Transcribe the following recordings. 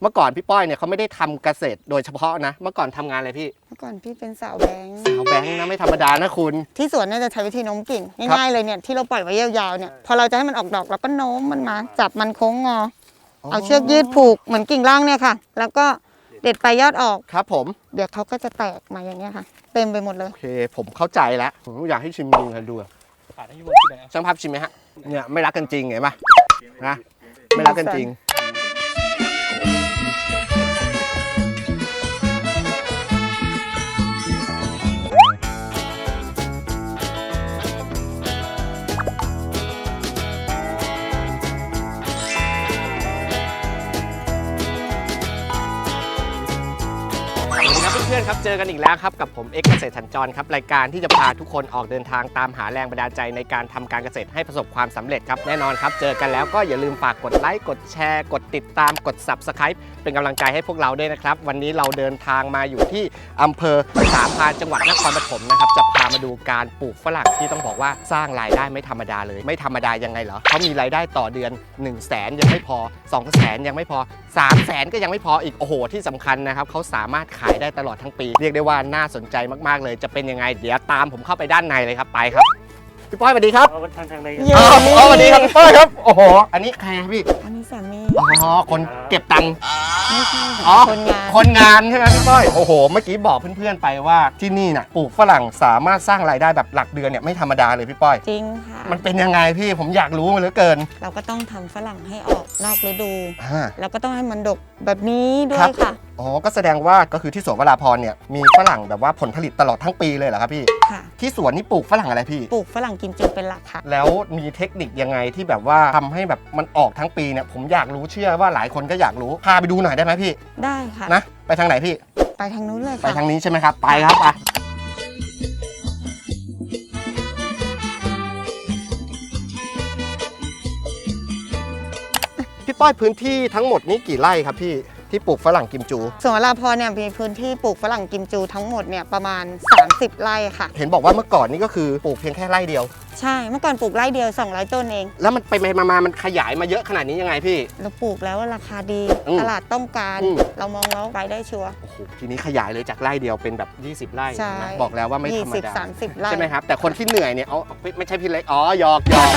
เมื่อก่อนพี่ป้อยเนี่ยเขาไม่ได้ทำเกษตรโดยเฉพาะนะ เมื่อก่อนทำงานอะไรพี่เมื่อก่อนพี่เป็นสาวแบงค์สาวแบงค์นะไม่ธรรมดานะคุณ ที่สวนเนี่ยจะใช้วิธีโน้มกิ่งง่ายๆเลยเนี่ยที่เราปล่อยไว้ยาวๆเนี่ยพอเราจะให้มันออกดอกเราก็โน้มมันมาจับมันโค้งงอ เอาเชือกยืดผูกเหมือนกิ่งล่างเนี่ยค่ะ แล้วก็เด็ดไปลายยอดออก ครับผมเดี๋ยวเขาก็จะแตกมาอย่างเงี้ยค่ะ เต็มไปหมดเลย โอเคผมเข้าใจแล้วผมอยากให้ชิมจริงกันดูอะขาดให้ยูบนที่ไหนครับช่างภาพชิมไหมฮะเนี่ยไม่รักกันจริงเห็นปะนะไม่รักกันจริง เพื่อนๆครับ เจอกันอีกแล้วครับกับผมเอ็กเก ษตรสัญจรครับรายการที่จะพาทุกคนออกเดินทางตามหาแรงบันดาลใจในการทำการเกษตรให้ประสบความสำเร็จครับแน่นอนครับ เจอกันแล้วก็อย่าลืมฝากกดไลค์กดแชร์ กดติดตามกด Subscribe เป็นกำลังใจให้พวกเราด้วยนะครับ วันนี้เราเดินทางมาอยู่ที่อำเภอสามพานจังหวัดนครปฐมนะครับจะพามาดูการปลูกฝรั่งที่ต้องบอกว่าสร้างรายได้ไม่ธรรมดาเลย ไม่ธรรมดายังไงเหรอเขามีรายได้ต่อเดือน 1 0 0 0 0แสนยังไม่พอ 2 0 0แสนยังไม่พอ 3 0 0แสนก็ยังไม่พออีกโอ้โหที่สำคัญนะครับเขาสามารถขายได้ตลอดทั้งปี เรียกได้ว่าน่าสนใจมากๆเลย จะเป็นยังไงเดี๋ยวตามผมเข้าไปด้านในเลยครับไปครับพี่ป้อยสวัสดีครับเอาทางทางใดเย้อ๋ออ๋อสวัสดีครับพี่ป้อยครับโอ้โหอันนี้ใครครับพี่อันนี้สามีอ๋อคนเก็บตังค์ไม่ใช่อ๋อค่ะคนงานคนงานใช่ไหมพี่ป้อยโอ้โหเมื่อกี้บอกเพื่อนๆไปว่าที่นี่น่ะปลูกฝรั่งสามารถสร้างรายได้แบบหลักเดือนเนี่ยไม่ธรรมดาเลยพี่ป้อยจริงค่ะมันเป็นยังไงพี่ผมอยากรู้มาเหลือเกิน เราก็ต้องทำฝรั่งให้ออกนอกฤดูอ่าแล้วก็ต้องให้มันดกแบบนี้ด้วครัยบค่ะ อ๋อ ก็แสดงว่าก็คือที่สวนวราพรเนี่ยมีฝรั่งแบบว่าผลผลิตตลอดทั้งปีเลยเหรอครับพี่ ค่ะ ที่สวนนี่ปลูกฝรั่งอะไรพี่ ปลูกฝรั่งกิมจูเป็นหลักค่ะ แล้วมีเทคนิคยังไงที่แบบว่าทำให้แบบมันออกทั้งปีเนี่ยผมอยากรู้เชื่อว่าหลายคนก็อยากรู้พาไปดูหน่อยได้ไหมพี่ได้ค่ะ นะไปทางไหนพี่ ไปทางนู้นเลยไปค่ะ ทางนี้ใช่ไหมครับ ไปครับไปพี่ป้อยพื้นที่ทั้งหมดนี้กี่ไร่ครับพี่ ที่ปลูกฝรั่งกิมจู ส่วนวราพรเนี่ยมีพื้นที่ปลูกฝรั่งกิมจูทั้งหมดเนี่ยประมาณ 30 ไร่ค่ะ เห็นบอกว่าเมื่อก่อนนี่ก็คือปลูกเพียงแค่ไร่เดียว ใช่เมื่อก่อนปลูกไร่เดียว 200 ต้นเอง แล้วมันไปไปมามามันขยายมาเยอะขนาดนี้ยังไงพี่ เราปลูกแล้วราคาดีอืมตลาดต้องการ อืม เรามองแล้วรายได้ชัวร์ โอ้โหทีนี้ขยายเลยจากไร่เดียวเป็นแบบ 20 ไร่ใช่ นะบอกแล้วว่าไม่ธรรมดา 20 30 ไร่ ใช่ไหมครับ แต่คนที่เหนื่อยเนี่ยเอาไม่ไม่ใช่พี่เล็กอ๋อหยอกหยอก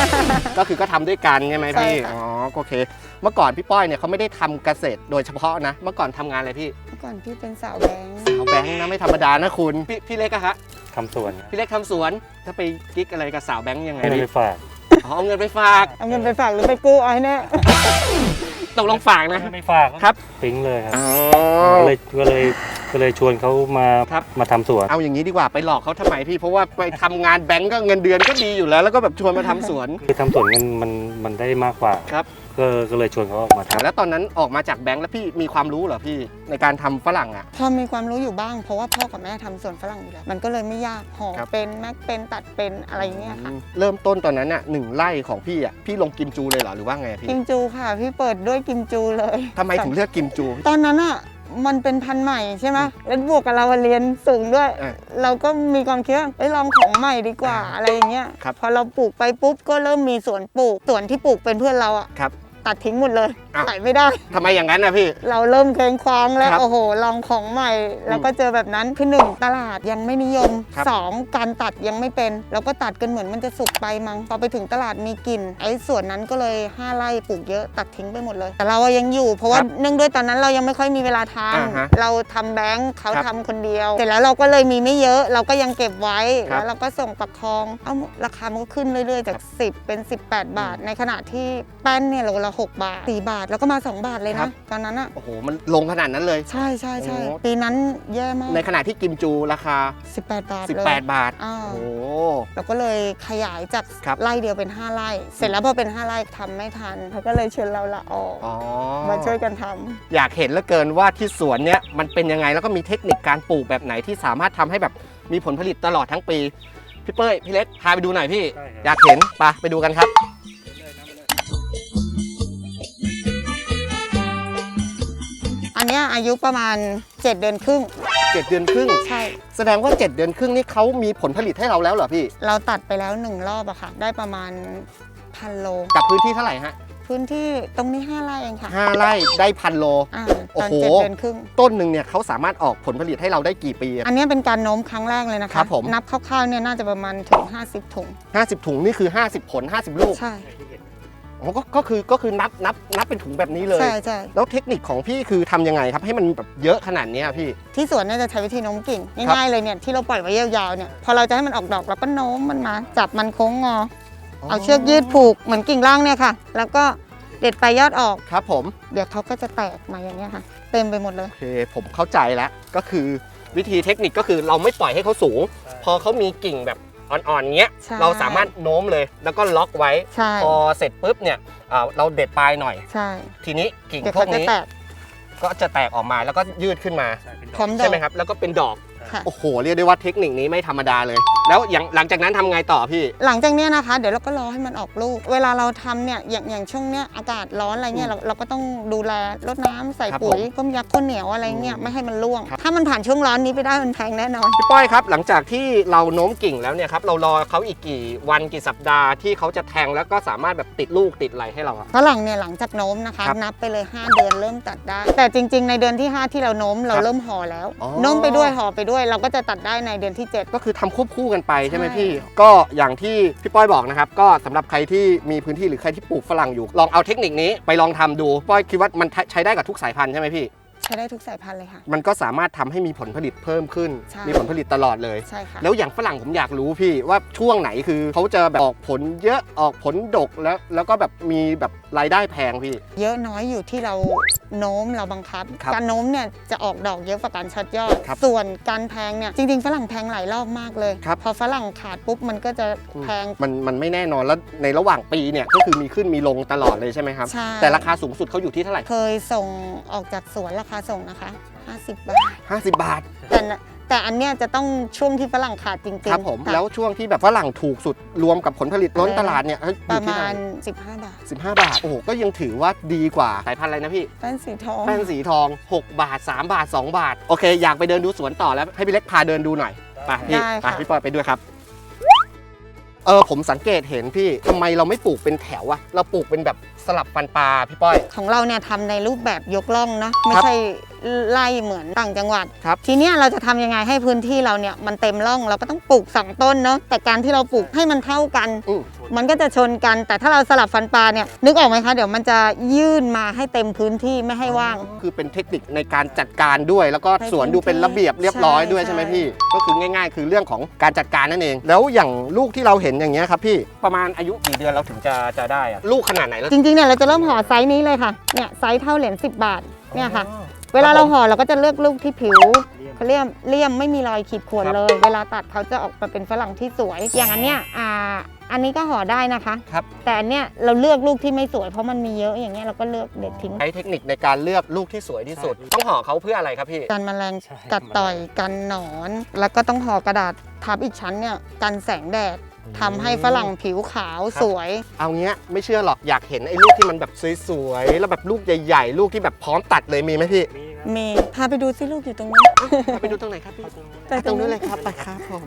ก็คือก็ทำด้วยกันใช่ไหมใช่พี่ค่ะ อ๋อโอเค เมื่อก่อนพี่ป้อยเนี่ยเขาไม่ได้ทำเกษตรโดยเฉพาะนะ เมื่อก่อนทำงานอะไรพี่เมื่อก่อนพี่เป็นสาวแบงค์สาวแบงค์นะไม่ธรรมดานะคุณพี่พี่เล็กอะฮะ ทำสวนครับพี่เล็กทำสวน ถ้าไปกิ๊กอะไรกับสาวแบงค์ยังไงให้มันพี่ไปฝากอ๋อเอาเงินไปฝาก เอาเงินไปฝากหรือไปกู้เอาให้แน่ ตกลงฝากนะให้ไม่ฝากครับ ปิ๊งเลยครับอ๋อก็เลยก็เลยก็เลยชวนเขามาครับ มาทำสวน เอาอย่างนี้ดีกว่าไปหลอกเขาทำไมพี่ เพราะว่าไปทำงานแบงก์ก็เงินเดือนก็ดีอยู่แล้ว แล้วก็แบบชวนมาทำสวน คือทำสวนมันมันมันได้มากกว่าครับ ก็ก็เลยชวนเขาออกมาทำแล้วตอนนั้นออกมาจากแบงก์แล้วพี่มีความรู้เหรอพี่ในการทำฝรั่งอะ พอมีความรู้อยู่บ้าง เพราะว่าพ่อกับแม่ทำสวนฝรั่งอยู่แล้ว มันก็เลยไม่ยากห่อครับ เป็นแม็กเป็นตัดเป็นอะไรเงี้ยค่ะเริ่มต้นตอนนั้นน่ะหนึ่งไร่ของพี่อะพี่ลงกิมจูเลยเหรอหรือว่าไงพี่กิมจูค่ะ พี่เปิดด้วยกิมจูเลยทำไมถึงเลือกกิมจู ตอนนั้นอะมันเป็นพันธุ์ใหม่ใช่ไหมแล้วบวกกับเราเรียนสูงด้วย อะเราก็มีความคิดว่าไปลองของใหม่ดีกว่าอะไรอย่างเงี้ยครับ พอเราปลูกไปปุ๊บก็เริ่มมีสวนปลูกสวนที่ปลูกเป็นเพื่อนเราอะ ครับ ตัดทิ้งหมดเลยอ้าว ขายไม่ได้ ทำไมอย่างนั้นนะพี่ เราเริ่มเคว้งคว้างแล้วครับโอ้โห ลองของใหม่ แล้วก็เจอแบบนั้นคือหนึ่งตลาดยังไม่นิยมครับ สองการตัดยังไม่เป็นเราก็ตัดกันเหมือนมันจะสุกไปมั้งพอไปถึงตลาดมีกลิ่นไอ้ส่วนนั้นก็เลยห้าไร่ปลูกเยอะตัดทิ้งไปหมดเลย แต่เราอะยังอยู่เพราะว่าครับเนื่องด้วยตอนนั้นเรายังไม่ค่อยมีเวลาทอ่าฮะำเราทำแบงค์เขาครับทำคนเดียว เสร็จแล้วเราก็เลยมีไม่เยอะ เราก็ยังเก็บไว้ ครับแล้วเราก็ส่งประคอง เอาราคามันก็ขึ้นเรื่อยๆ จาก 10 เป็น 18 บาท ในขณะที่แป้นเนี่ยโลละ6บาท4บาทแล้วก็มา 2 บาทเลยครันะบ ตอนนั้นอะโอ้โห มันลงขนาดนั้นเลย ใช่ใช่ใช่โอ้ ปีนั้นแย่มาก ในขณะที่กิมจูราคา 18 บาทเลย18 บาทอ้าวโอ้โห เราก็เลยขยายจากครับ ไร่เดียวเป็น 5 ไร่ เสร็จแล้วพอเป็น 5 ไร่ทำไม่ทันเขาก็เลยเชิญเราละออกอ๋อมาช่วยกันทำอยากเห็นเหลือเกินว่าที่สวนเนี้ยมันเป็นยังไงแล้วก็มีเทคนิคการปลูกแบบไหนที่สามารถทำให้แบบมีผลผลิตตลอดทั้งปี พี่เป้ย พี่เล็กพาไปดูหน่อยพี่ได้ครับอยากเห็นไปะไปดูกันครับ เนี้ยอายุประมาณ 7 เดือนครึ่ง7เดือนครึ่ง ใช่ แสดงว่า 7 เดือนครึ่งนี่เขามีผลผลิตให้เราแล้วเหรอพี่ เราตัดไปแล้วหนึ่งรอบอะค่ะ ได้ประมาณพันโล กับพื้นที่เท่าไหร่ฮะพื้นที่ตรงนี้5ไร่เองค่ะห้าไร่ได้พันโล อ่าโอ้ตอนโห เจ็ดเดือนครึ่ง ต้นหนึ่งเนี่ยเขาสามารถออกผลผลิตให้เราได้กี่ปีอะ อันนี้เป็นการโน้มครั้งแรกเลยนะคะ ครับผม นับคร่าวๆเนี่ยน่าจะประมาณถึง 50 ถุง 50 ถุงนี่คือ 50 ผล 50 ลูก ใช่ อ๋อก็ก็คือก็คือนับนับนับเป็นถุงแบบนี้เลย ใช่ใช่แล้วเทคนิคของพี่คือทำยังไงครับ ให้มันแบบเยอะขนาดเนี้ยพี่ ที่สวนเนี่ยจะใช้วิธีโน้มกิ่งครับง่ายๆเลยเนี่ยที่เราปล่อยไว้ยาวๆเนี่ยพอเราจะให้มันออกดอกเราก็โน้มมันมา จับมันโค้งงอ เอาเชือกยืดผูกเหมือนกิ่งล่างเนี่ยค่ะ แล้วก็เด็ดไปลายยอดออก ครับผม เดี๋ยวเขาก็จะแตกมาอย่างเงี้ยค่ะ เต็มไปหมดเลย โอเคผมเข้าใจแล้วก็คือวิธีเทคนิคก็คือเราไม่ปล่อยให้เขาสูง พอเขามีกิ่งแบบ อ่อนๆเงี้ยใช่เราสามารถโน้มเลยแล้วก็ล็อกไว้ ใช่ พอเสร็จปุ๊บเนี่ยอ่าเราเด็ดปลายหน่อย ใช่ทีนี้กิ่งเดี๋ยวพวเขากจะนี้แตกก็จะแตกออกมาแล้วก็ยืดขึ้นมา พร้อมดอใช่กไหมครับ แล้วก็เป็นดอก ค่ะ โอ้โห เรียกได้ว่าเทคนิคนี้ไม่ธรรมดาเลย แล้วอย่างหลังจากนั้นทำไงต่อพี่ หลังจากเนี้ยนะคะ เดี๋ยวเราก็รอให้มันออกลูก เวลาเราทำเนี่ยอย่างอย่างช่วงเนี้ยอากาศร้อนอะไรเงี้ยเราเราก็ต้องดูแลรดน้ำใส่ครับปุ๋ยผมต้มยักษ์ข้าวเหนียวอะไรเงี้ยอืมไม่ให้มันร่วง ครับ ถ้ามันผ่านช่วงร้อนนี้ไปได้มันแพงแน่นอน พี่ป้อยครับ หลังจากที่เราโน้มกิ่งแล้วเนี่ยครับเรารอเขาอีกกี่วันกี่สัปดาห์ที่เขาจะแทงแล้วก็สามารถแบบติดลูกติดอะไรให้เราอะ ฝรั่งเนี่ยหลังจากโน้มนะคะ ครับนับไปเลย 5 เดือนเริ่มตัดได้ แต่จริง ๆ ในเดือนที่ 5 ที่เราโน้มเราครับเริ่มห่อแล้ว อ๋อ โน้มไปด้วยห่อไปด้วย เราก็จะตัดได้ในเดือนที่ 7 ก็คือทำควบคู่กันไปใช่ไหมใช่พี่ ก็อย่างที่พี่ป้อยบอกนะครับ ก็สำหรับใครที่มีพื้นที่หรือใครที่ปลูกฝรั่งอยู่ ลองเอาเทคนิคนี้ไปลองทำดูป้อยคิดว่ามันใช้ได้กับทุกสายพันธุ์ใช่ไหมพี่ ใช้ได้ทุกสายพันธุ์เลยค่ะ มันก็สามารถทำให้มีผลผลิตเพิ่มขึ้น ใช่ มีผลผลิตตลอดเลย ใช่ค่ะ แล้วอย่างฝรั่งผมอยากรู้พี่ว่าช่วงไหนคือเขาจะแบบออกผลเยอะออกผลดกแล้ว แล้วก็แบบมีแบบรายได้แพงพี่ เยอะน้อยอยู่ที่เราโน้มเราบังคับ ครับการโน้มเนี่ยจะออกดอกเยอะกว่าการช็อตยอด ครับส่วนการแพงเนี่ยจริงๆ ฝรั่งแพงหลายรอบมากเลย ครับ พอฝรั่งขาดปุ๊บมันก็จะแพงมันมันไม่แน่นอนแล้วในระหว่างปีเนี่ยก็คือมีขึ้นมีลงตลอดเลยใช่ไหมครับ ใช่แต่ราคาสูงสุดเขาอยู่ที่เท่าไหร่ เคยส่งออกจากสวนราคาส่งนะคะ 50 บาท 50 บาท แต่น่ะแต่อันเนี้ยจะต้องช่วงที่ฝรั่งขาดจริงๆครับผมค่ะแล้วช่วงที่แบบฝรั่งถูกสุดรวมกับผลผลิตล้นตลาดเนี่ยเอ้ยอปยู่ระที่มาเท่าณไหร่15 บาท15 บาท โอ้โห ก็ยังถือว่าดีกว่าสายพันธุ์อะไรนะพี่ แป้นสีทอง แป้นสีทอง 6 บาท 3 บาท 2 บาท โอเค อยากไปเดินดูสวนต่อแล้วให้พี่เล็กพาเดินดูหน่อย ไปพี่ได้ไปค่ะพี่ปอยไปด้วยครับ เออผมสังเกตเห็นพี่ทำไมเราไม่ปลูกเป็นแถวอะเราปลูกเป็นแบบสลับฟันปลาพี่ป้อย ของเราเนี่ยทำในรูปแบบยกล่องเนาะไม่ใช่ ไล่เหมือนต่างจังหวัด ครับ ทีเนี้ยเราจะทำยังไงให้พื้นที่เราเนี่ยมันเต็มร่องเราก็ต้องปลูกสองต้นเนาะแต่การที่เราปลูกให้มันเท่ากัน อืมมันก็จะชนกัน แต่ถ้าเราสลับฟันปลาเนี่ยนึกออกไหมคะ เดี๋ยวมันจะยื่นมาให้เต็มพื้นที่ไม่ให้ว่าง คือเป็นเทคนิคในการจัดการด้วย แล้วก็ให้สวนดูเป็นระเบียบเรียบร้อยด้วยใช่ใช่ไหมใช่พี่ ก็คือง่าย ๆ คือเรื่องของการจัดการนั่นเอง แล้วอย่างลูกที่เราเห็นอย่างเงี้ยครับพี่ประมาณอายุกี่เดือนเราถึงจะจะได้อะลูกขนาดไหนแล้ว จริงๆเนี่ยเราจะเริ่มห่อไซส์นี้เลยค่ะเนี่ยไซส์เท่าเหรียญ10 บาทเนี่ยค่ะ อ๋อ เวลาครับเราผมห่อเราก็จะเลือกลูกที่ผิวเขาเรียกเลี่ยมไม่มีรอยขีดข่วนครับเลย เวลาตัดเขาจะออกมาเป็นฝรั่งที่สวย อย่างอันเนี้ยอ่าอันนี้ก็ห่อได้นะคะ ครับ แต่อันเนี้ยเราเลือกลูกที่ไม่สวยเพราะมันมีเยอะอย่างเงี้ยเราก็เลือกเด็ดทิ้งใช้เทคนิคในการเลือกลูกที่สวยที่สุดใช่ต้องห่อเขาเพื่ออะไรครับพี่ กันแมลงใช่กัดต่อยกันหนอน แล้วก็ต้องห่อกระดาษทับอีกชั้นเนี่ยกันแสงแดด ทำให้ฝรั่งผิวขาวครับสวย เอาเงี้ยไม่เชื่อหรอกอยากเห็นไอ้ลูกที่มันแบบสวยๆแล้วแบบลูกใหญ่ๆ ลูกที่แบบพร้อมตัดเลยมีไหมพี่มีครับเมย์พาไปดูซิลูกอยู่ตรงนั้นไปดูตรงไหนครับพี่ไปตรงนู้นเลยครับไปครับผม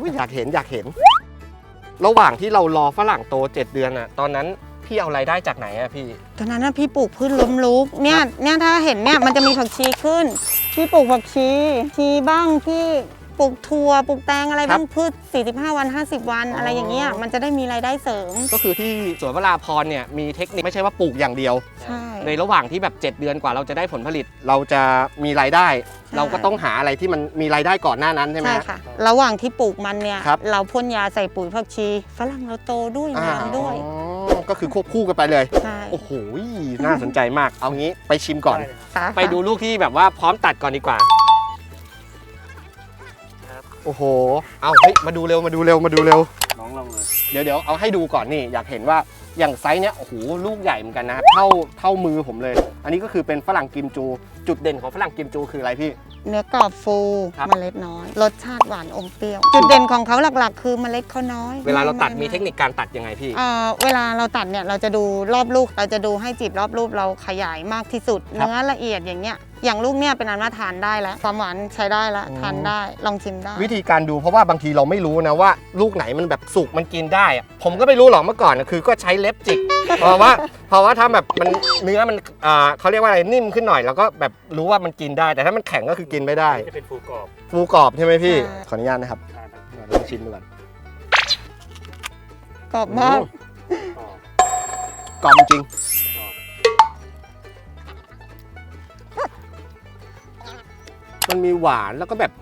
อุ๊ยอยากเห็นอยากเห็น ระหว่างที่เรารอฝรั่งโต7เดือนอะตอนนั้นพี่เอารายได้จากไหนอะพี่ ตอนนั้นนะพี่ปลูกพืชล้มลุกเนี่ยเนี่ยถ้าเห็นเนี่ยมันจะมีผักชีขึ้น พี่ปลูกผักชีชีบ้างพี่ ปลูกถั่วปลูกแตงอะไรบ้างพืช 45 วัน 50 วันอ๋อออะไรอย่างเงี้ยมันจะได้มีรายได้เสริม ก็คือที่สวนวราพรเนี่ยมีเทคนิคไม่ใช่ว่าปลูกอย่างเดียว ใช่ ในระหว่างที่แบบ 7 เดือนกว่าเราจะได้ผลผลิตเราจะมีรายได้ เราก็ต้องหาอะไรที่มันมีรายได้ก่อนหน้านั้นใช่ไหมใช่ฮะค่ะ ระหว่างที่ปลูกมันเนี่ยครับเราพ่นยาใส่ปุ๋ยผักชีฝรั่งเราโตด้วยอ่างามด้วยอ๋อก็คือควบคู่กันไปเลยใช่โอ้โห น่าสนใจมาก เอางี้ไปชิมก่อนได้เลยค่ะไปดูลูกที่แบบว่าพร้อมตัดก่อนดีกว่าครับ โอ้โห เอาเฮ้ย มาดูเร็ว มาดูเร็ว มาดูเร็ว น้องลองเลย เดี๋ยวเดี๋ยวเอาให้ดูก่อนนี่ อยากเห็นว่า อย่างไซส์เนี้ย โอ้โห ลูกใหญ่เหมือนกันนะครับ เท่า เท่ามือผมเลย อันนี้ก็คือเป็นฝรั่งกิมจู จุดเด่นของฝรั่งกิมจูคืออะไรพี่ เนื้อกรอบฟูครับ เมล็ดน้อย รสชาติหวานอมเปรี้ยว จุดเด่นของเขาหลักๆ คือเมล็ดเขาน้อยเวลาเราตัดไมีเทคนิคการตัดยังไงพี่ เอ่อเวลาเราตัดเนี่ยเราจะดูรอบลูก เราจะดูให้จีบรอบลูกเราขยายมากที่สุด ครับเนื้อละเอียดอย่างเงี้ย อย่างลูกเนี่ยเป็นอันว่าทานได้แล้ว ความหวานใช้ได้แล้วอืม ทานได้ลองชิมได้ วิธีการดูเพราะว่าบางทีเราไม่รู้นะว่า ลูกไหนมันแบบสุกมันกินได้อะผมก็ไม่รู้หรอกเมื่อก่อนนะคือก็ใช้เล็บจิก เพราะว่าเพราะว่าถ้าแบบมันเนื้อมันอ่าเขาเรียกว่าอะไรนิ่มขึ้นหน่อย แล้วก็แบบรู้ว่ามันกินได้ แต่ถ้ามันแข็งก็คือกินไม่ได้นี่จะเป็นฟูกรอบฟูกรอบใช่ไหมพี่ ใช่ ขออนุญาตนะครับทานทั้งลองชิมดูก่อนกรอบมากกรอบกรอบจริง กรอบมันมีหวานแล้วก็แบบเป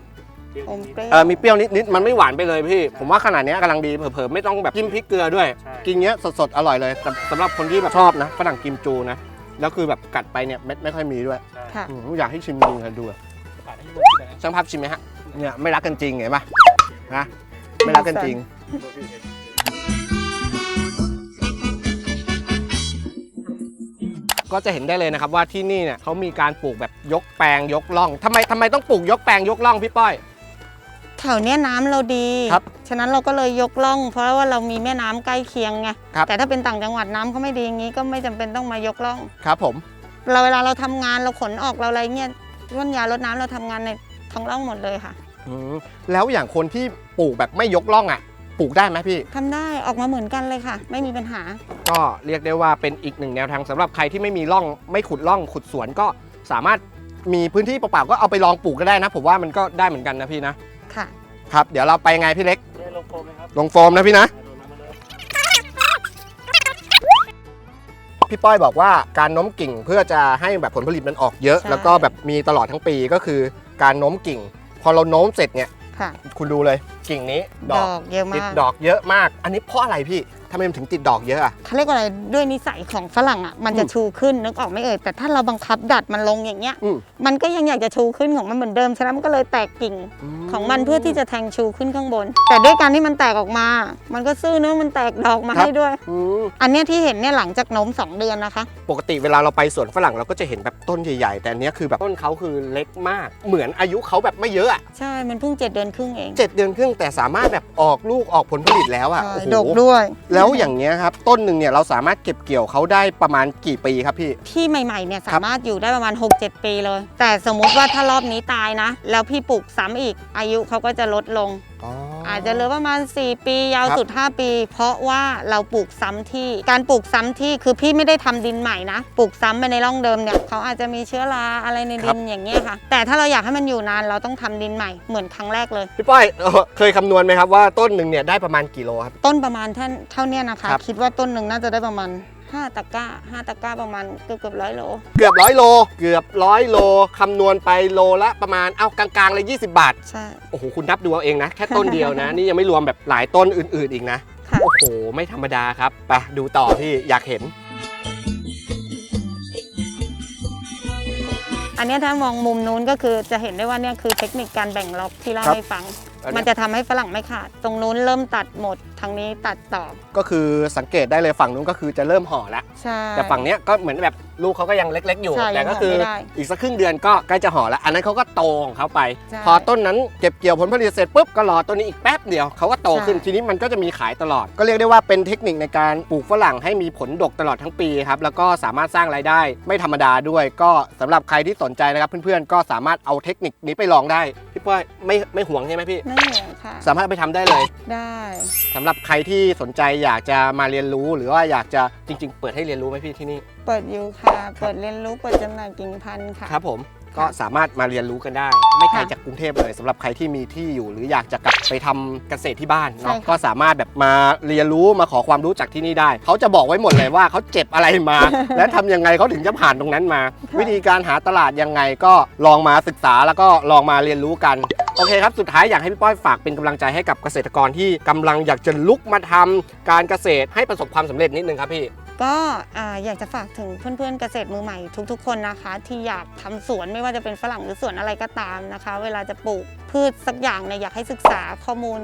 รี้ยว อมนิดเปรี้ยว เออมีเปรี้ยวนิดๆมันไม่หวานไปเลยพี่ ผมว่าขนาดเนี้ยกำลังดีเผลอๆไม่ต้องแบบจิ้มพริกเกลือด้วย ใช่ กินเงี้ยสดๆ อร่อยเลยแต่สำหรับคนที่แบบชอบนะฝรั่งกิมจูนะ แล้วคือแบบกัดไปเนี่ยเม็ดไม่ค่อยมีด้วยใช่ค่ะ อืมอยากให้ชิมจริงๆครับดูอะปาดให้ดูที่ไหนช่างภาพชิมไหมฮะเนี่ยไม่รักกันจริงเห็นปะนะไม่รักกันจริง ก็จะเห็นได้เลยนะครับว่าที่นี่เนี่ยเขามีการปลูกแบบยกแปลงยกล่องทำไมทำไมต้องปลูกยกแปลงยกล่องพี่ป้อย แถวเนี้ยน้ำเราดี ครับฉะนั้นเราก็เลยยกล่อง เพราะว่าเรามีแม่น้ำใกล้เคียงไง ครับ แต่ถ้าเป็นต่างจังหวัดน้ำเขาไม่ดีอย่างนี้ก็ไม่จำเป็นต้องมายกล่อง ครับผม เราเวลาเราทำงานเราขนออกเราอะไรเงี้ยร่นยารดน้ำเราทำงานในท้องร่องหมดเลยค่ะอืมแล้วอย่างคนที่ปลูกแบบไม่ยกล่องอะ ปลูกได้ไหมพี่ ทำได้ออกมาเหมือนกันเลยค่ะ ไม่มีปัญหา ก็เรียกได้ว่าเป็นอีกหนึ่งแนวทางสำหรับใครที่ไม่มีร่องไม่ขุดร่องขุดสวนก็สามารถมีพื้นที่เปล่าๆก็เอาไปลองปลูกก็ได้นะ ผมว่ามันก็ได้เหมือนกันนะพี่นะ ค่ะ ครับ เดี๋ยวเราไปไงพี่เล็กเนี่ยลงโฟมไหมครับลงโฟมนะพี่นะโดนน้ำมาเลยพี่ป้อยบอกว่าการโน้มกิ่งเพื่อจะให้แบบผลผลิตมันออกเยอะ ใช่ แล้วก็แบบมีตลอดทั้งปีก็คือการโน้มกิ่ง พอเราโน้มเสร็จเนี่ยค่ะ คุณดูเลยกิ่งนี้ดดอกอกเยอะติดมาก ดอกเยอะมาก อันนี้เพราะอะไรพี่ ทำไมมันถึงติดดอกเยอะอะเขาเรียกว่าอะไรด้วยนิสัยของฝรั่งอะมันจะอืมชูขึ้นนึกออกไหม่เอ่ยแต่ถ้าเราบังคับดัดมันลงอย่างเงี้ย อืม มันก็ยังอยากจะชูขึ้นของมันเหมือนเดิมฉะนั้นมันก็เลยแตกกิ่งของมันเพื่อที่จะแทงชูขึ้นข้างบน แต่ด้วยการที่มันแตกออกมา มันก็ซื่อเนื้อะมันแตกดอกมาครับ ให้ด้วย อืมอันเนี้ยที่เห็นเนี่ยหลังจากโน้มสองเดือนนะคะ ปกติเวลาเราไปสวนฝรั่งเราก็จะเห็นแบบต้นใหญ่ๆ แต่อันเนี้ยคือแบบต้นเขาคือเล็กมาก เหมือนอายุเขาแบบไม่เยอะอะใช่มันเพิ่งเจ็ดเดือนครึ่งเองเจ็ดเดือนครึ่งแต่สามารถแบบออกลูกออกผลผลิตแล้วอะใช่โอ้โห ดกด้วย แล้วอย่างเงี้ยครับต้นหนึ่งเนี่ยเราสามารถเก็บเกี่ยวเขาได้ประมาณกี่ปีครับพี่ ที่ใหม่ๆเนี่ยสามารถอยู่ได้ประมาณ 6-7 ปีเลย แต่สมมุติว่าถ้ารอบนี้ตายนะ แล้วพี่ปลูกซ้ำอีกอายุเขาก็จะลดลง อาจจะเหลือประมาณ 4 ปียาวครับสุด 5 ปี เพราะว่าเราปลูกซ้ำที่การปลูกซ้ำที่คือพี่ไม่ได้ทำดินใหม่นะปลูกซ้ำไปในร่องเดิมเนี่ยเขาอาจจะมีเชื้อราอะไรในดินอย่างเงี้ยค่ะ แต่ถ้าเราอยากให้มันอยู่นานเราต้องทำดินใหม่เหมือนครั้งแรกเลยพี่ป้อยเอ่อเคยคำนวณไหมครับว่าต้นหนึ่งเนี่ยได้ประมาณกี่โลครับต้นประมาณเท่าเท่าเนี้ยนะคะครับคิดว่าต้นหนึ่งน่าจะได้ประมาณ 5 ตะกร้า 5 ตะกร้าประมาณเกือบเกือบร้อยโล เกือบร้อยโล เกือบร้อยโลคำนวณไปโลละประมาณเอากลางๆเลย20 บาท ใช่ โอ้โหคุณนับดูเอาเองนะ แค่ต้นเดียวนะ นี่ยังไม่รวมแบบหลายต้นอื่นๆอีกนะ ค่ะ โอ้โห ไม่ธรรมดาครับ ไปดูต่อพี่อยากเห็น อันเนี้ยถ้ามองมุมนู้นก็คือจะเห็นได้ว่าเนี่ยคือเทคนิคการแบ่งล็อกที่เล่าครับ ให้ฟังอันเนี้ย มันจะทำให้ฝรั่งไม่ขาด ตรงนู้นเริ่มตัดหมดทางนี้ตัดต่อ ก็คือสังเกตได้เลยฝั่งนู้นก็คือจะเริ่มห่อแล้วใช่แต่ฝั่งเนี้ยก็เหมือนแบบลูกเขาก็ยังเล็ก ๆ อยู่ใช่แต่ก็คือยังห่อไม่ได้อีกสักครึ่งเดือนก็ใกล้จะห่อแล้ว อันนั้นเขาก็โตของเขาไปใช่พอต้นนั้นเก็บเกี่ยวผลผลิตเสร็จปุ๊บก็รอต้นนี้อีกแป๊บเดียวเขาก็โตขึ้นใช่ทีนี้มันก็จะมีขายตลอด ก็เรียกได้ว่าเป็นเทคนิคในการปลูกฝรั่งให้มีผลดกตลอดทั้งปีครับแล้วก็สามารถสร้างรายได้ไม่ธรรมดาด้วย ก็สำหรับใครที่สนใจนะครับเพื่อนๆก็สามารถเอาเทคนิคนี้ไปลองได้ พี่ป้อยไม่ไม่ห่วงใช่ไหมพี่ ไม่เหนื่อยค่ะ สามารถเอาไปทำได้เลยได้สำหรับใครที่สนใจอยากจะมาเรียนรู้หรือว่าอยากจะจริง ๆ เปิดให้เรียนรู้ไหมพี่ที่นี่ เปิดอยู่ค่ะ เปิดเรียนรู้เปิดจำหน่ายกิ่งพันธุ์ค่ะ ครับผม ก็สามารถมาเรียนรู้กันได้ ไม่ไกลจากกรุงเทพเลยสำหรับใครที่มีที่อยู่ หรืออยากจะกลับไปทำเกษตรที่บ้านเนาะใช่ค่ะ ก็สามารถแบบมาเรียนรู้มาขอความรู้จากที่นี่ได้ เขาจะบอกไว้หมดเลยว่าเขาเจ็บอะไรมา และทำยังไงเขาถึงจะผ่านตรงนั้นมา วิธีการหาตลาดยังไงก็ลองมาศึกษาแล้วก็ลองมาเรียนรู้กัน โอเคครับ สุดท้ายอยากให้พี่ป้อยฝากเป็นกำลังใจให้กับเกษตรกรที่กำลังอยากจะลุกมาทำการเกษตรให้ประสบความสำเร็จนิดนึงครับพี่ ก็อยากจะฝากถึงเพื่อนๆเกษตรมือใหม่ทุกๆคนนะคะ ที่อยากทำสวนไม่ว่าจะเป็นฝรั่งหรือสวนอะไรก็ตามนะคะ เวลาจะปลูกพืชสักอย่างเนี่ยอยากให้ศึกษาข้อมูล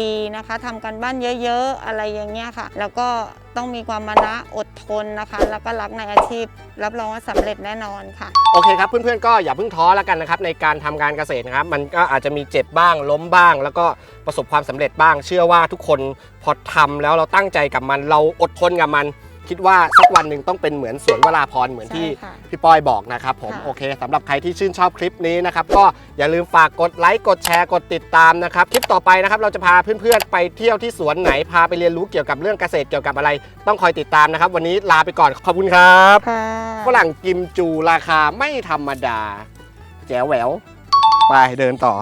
ดีๆนะคะทำกันบ้านเยอะๆอะไรอย่างเงี้ยค่ะ แล้วก็ต้องมีความมานะอดทนนะคะ แล้วก็รักในอาชีพ รับรองว่าสำเร็จแน่นอนค่ะ โอเคครับเพื่อนๆก็อย่าเพิ่งท้อแล้วกันนะครับในการทำการเกษตรนะครับ มันก็อาจจะมีเจ็บบ้างล้มบ้าง แล้วก็ประสบความสำเร็จบ้าง เชื่อว่าทุกคนพอทำแล้วเราตั้งใจกับมัน เราอดทนกับมัน คิดว่าสักวันหนึ่งต้องเป็นเหมือนสวนวราพรเหมือนที่ใช่ค่ะพี่ป้อยบอกนะครับผมค่ะ โอเคสำหรับใครที่ชื่นชอบคลิปนี้นะครับ ก็อย่าลืมฝากกดไลค์กดแชร์กดติดตามนะครับ คลิปต่อไปนะครับเราจะพาเพื่อนๆ ไปเที่ยวที่สวนไหนพาไปเรียนรู้เกี่ยวกับเรื่องเกษตรเกี่ยวกับอะไร ต้องคอยติดตามนะครับ วันนี้ลาไปก่อนขอบคุณครับค่ะ ฝรั่งกิมจูราคาไม่ธรรมดา แจ๋วแหววไปเดินต่อ